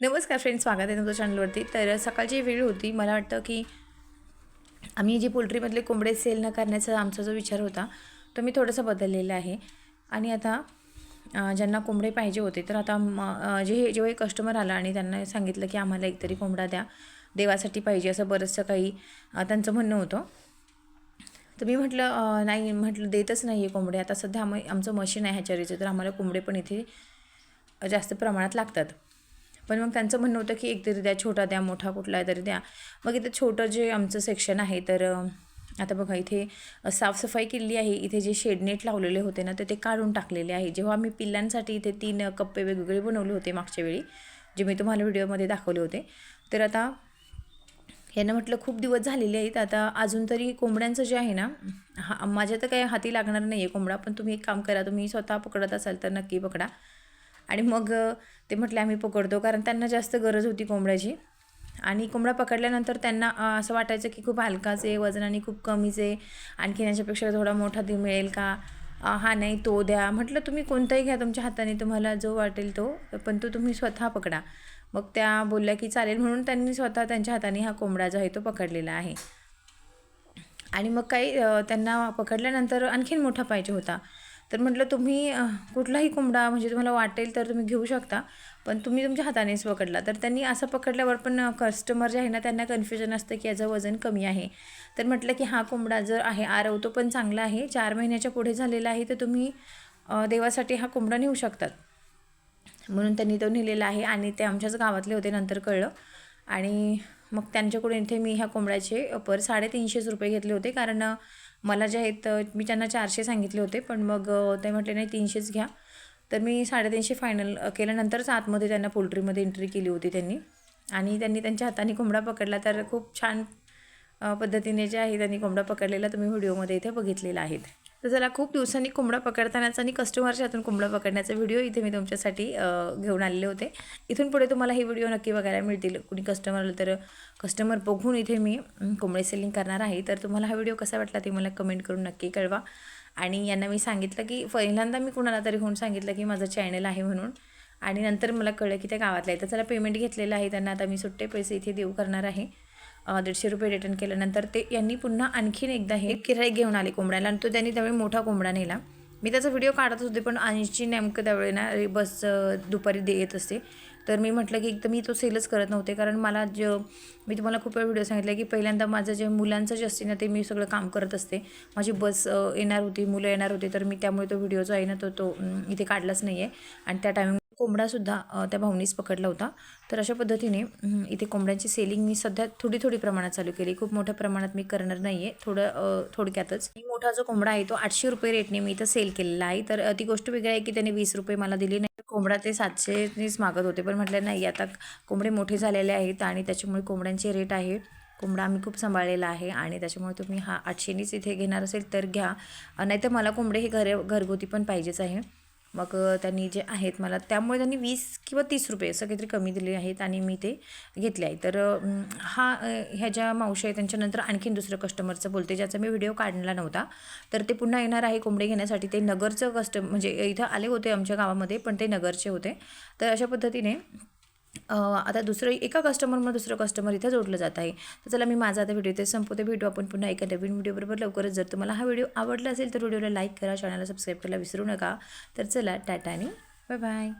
नमस्कार फ्रेंड्स स्वागत आहे तुमच्या चॅनलवरती. तर सकाळची वेळ होती. मला वाटतं की आम्ही जे पोल्ट्रीमधले कोंबडे सेल न करण्याचा आमचा जो विचार होता तो मी थोडासा बदललेला आहे. आणि आता ज्यांना कोंबडे पाहिजे होते तर आता म जे जेव्हा एक कस्टमर आला आणि त्यांना सांगितलं की आम्हाला एकतरी कोंबडा द्या देवासाठी पाहिजे असं बरंचसं काही त्यांचं म्हणणं होतं. तर मी म्हटलं नाही म्हटलं देतच नाही आहे कोंबडे. आता सध्या आम आमचं मशीन आहे ह्याच्यारीचं तर आम्हाला कोंबडे पण इथे जास्त प्रमाणात लागतात. पण मग त्यांचं म्हणणं होतं की एक तरी द्या छोटा द्या मोठा कुठला तरी द्या. मग इथं छोटं जे आमचं सेक्शन आहे तर आता बघा इथे साफसफाई केली आहे. इथे जे शेडनेट लावलेले होते ना तर ते काढून टाकलेले आहे. जेव्हा आम्ही पिल्लांसाठी इथे तीन कप्पे वेगवेगळे बनवले होते मागच्या वेळी जे मी तुम्हाला व्हिडिओमध्ये दाखवले होते. तर आता यांना म्हटलं खूप दिवस झालेले आहेत. आता अजून तरी कोंबड्यांचं जे आहे ना हा माझ्या तर काही हाती लागणार नाही आहे कोंबडा पण तुम्ही एक काम करा तुम्ही स्वतः पकडत असाल तर नक्की पकडा. आणि मग ते म्हटले आम्ही पकडतो. कारण त्यांना जास्त गरज होती कोंबड्याची. आणि कोंबडा पकडल्यानंतर त्यांना असं वाटायचं की खूप हलकाचे आहे वजनाने खूप कमीचे आणखीन याच्यापेक्षा थोडा मोठा दे मिळेल का? हा नाही तो द्या. म्हटलं तुम्ही कोणताही घ्या तुमच्या हाताने तुम्हाला जो वाटेल तो पण तो तुम्ही स्वतः पकडा. मग त्या बोलल्या की चालेल म्हणून त्यांनी स्वतः त्यांच्या हाताने हा कोंबडा जो आहे तो पकडलेला आहे. आणि मग काही त्यांना पकडल्यानंतर आणखीन मोठा पाहिजे होता. तर म्हटलं तुम्ही कुठलाही कोंबडा म्हणजे तुम्हाला वाटेल तर तुम्ही घेऊ शकता पण तुम्ही तुमच्या हातानेच पकडला. तर त्यांनी असं पकडल्यावर पण कस्टमर जे आहे ना त्यांना कन्फ्युजन असतं की याचं वजन कमी आहे. तर म्हटलं की हा कोंबडा जर आहे आरवतो पण चांगला आहे चार महिन्याच्या पुढे झालेला आहे तर तुम्ही देवासाठी हा कोंबडा नेऊ शकतात. म्हणून त्यांनी तो नेलेला आहे आणि ते आमच्याच गावातले होते नंतर कळलं. आणि मग त्यांच्याकडून इथे मी ह्या कोंबड्याचे पर साडेतीनशेच रुपये घेतले होते. कारण मला जे आहेत मी त्यांना चारशे सांगितले होते पण मग ते म्हटले नाही तीनशेच घ्या. तर मी साडेतीनशे फायनल केल्यानंतरच आतमध्ये त्यांना पोल्ट्रीमध्ये एंट्री केली होती त्यांनी. आणि त्यांनी त्यांच्या हाताने कोंबडा पकडला. तर खूप छान पद्धतीने जे आहे त्यांनी कोंबडा पकडलेला तुम्ही व्हिडिओमध्ये इथे बघितलेला आहेत तर चला खूप दिवसांनी कोंबडा पकडतानाचा आणि कस्टमरच्या हातून कोंबडा पकडण्याचा व्हिडिओ इथे मी तुमच्यासाठी घेऊन आलेले होते. इथून पुढे तुम्हाला हे व्हिडिओ नक्की बघायला मिळतील. कुणी कस्टमर आलं तर कस्टमर बघून इथे मी कोंबडे सेलिंग करणार आहे. तर तुम्हाला हा व्हिडिओ कसा वाटला ते मला कमेंट करून नक्की कळवा. आणि यांना मी सांगितलं की पहिल्यांदा मी कुणाला तरी होऊन सांगितलं की माझं चॅनल आहे म्हणून. आणि नंतर मला कळलं की त्या गावातलं आहे तर चला पेमेंट घेतलेलं आहे त्यांना. आता मी सुट्टे पैसे इथे देऊ करणार आहे. दीडशे रुपये रिटर्न केल्यानंतर ते यांनी पुन्हा आणखीन एकदा हे किराय घेऊन आले कोंबड्याला आणि तो त्यांनी त्यावेळी मोठा कोंबडा नेला. मी त्याचा व्हिडिओ काढत होते पण ऐंशी नेमकं त्यावेळी ना रे- बस दुपारी दे येत असते. तर मी म्हटलं की एकदम मी तो सेलच करत नव्हते कारण मला ज मी तुम्हाला खूप वेळ व्हिडिओ सांगितला की पहिल्यांदा माझं जे मुलांचं जे असते ना ते मी सगळं काम करत असते. माझी बस येणार होती मुलं येणार होती तर मी त्यामुळे तो व्हिडिओ जो आहे ना तो तो इथे काढलाच नाही आहे आणि त्या टायमिंग कोंबडासुद्धा त्या भाऊनीच पकडला होता. तर अशा पद्धतीने इथे कोंबड्यांची सेलिंग मी सध्या थोडी थोडी प्रमाणात चालू केली. खूप मोठ्या प्रमाणात मी करणार नाही आहे थोडं थोडक्यातच. मोठा जो कोंबडा आहे तो आठशे रुपये रेटने मी इथं सेल केलेला आहे. तर ती गोष्ट वेगळी आहे की त्याने वीस रुपये मला दिली नाही. कोंबडा ते सातशेनीच मागत होते. पण म्हटलं नाही आता कोंबडे मोठे झालेले आहेत आणि त्याच्यामुळे कोंबड्यांचे रेट आहे. कोंबडा आम्ही खूप सांभाळलेला आहे आणि त्याच्यामुळे तुम्ही हा आठशेनीच इथे घेणार असेल तर घ्या. नाहीतर मला कोंबडे हे घर घरगुती पण पाहिजेच आहे. मग त्यांनी जे आहेत मला त्यामुळे त्यांनी वीस किंवा तीस रुपये असं काहीतरी कमी दिले आहेत आणि मी ते घेतले आहे. तर हा ह्या ज्या मावशी आहेत त्यांच्यानंतर आणखीन दुसरं कस्टमरचं बोलते ज्याचा मी व्हिडिओ काढला नव्हता. तर ते पुन्हा येणार आहे कोंबडे घेण्यासाठी. ते नगरचं कस्टम म्हणजे इथं आले होते आमच्या गावामध्ये पण ते नगरचे होते. तर अशा पद्धतीने आता दुसरं एका कस्टमरमध्ये दुसरं कस्टमर इथं जोडलं जात आहे. तर चला मी माझा आता व्हिडिओ ते संपवते. भेटू आपण पुन्हा एका नवीन व्हिडिओबरोबर लवकरच. जर तुम्हाला हा व्हिडिओ आवडला असेल तर व्हिडिओला लाईक करा चॅनलला सबस्क्राईब करायला विसरू नका. तर चला टाटा आणि बाय बाय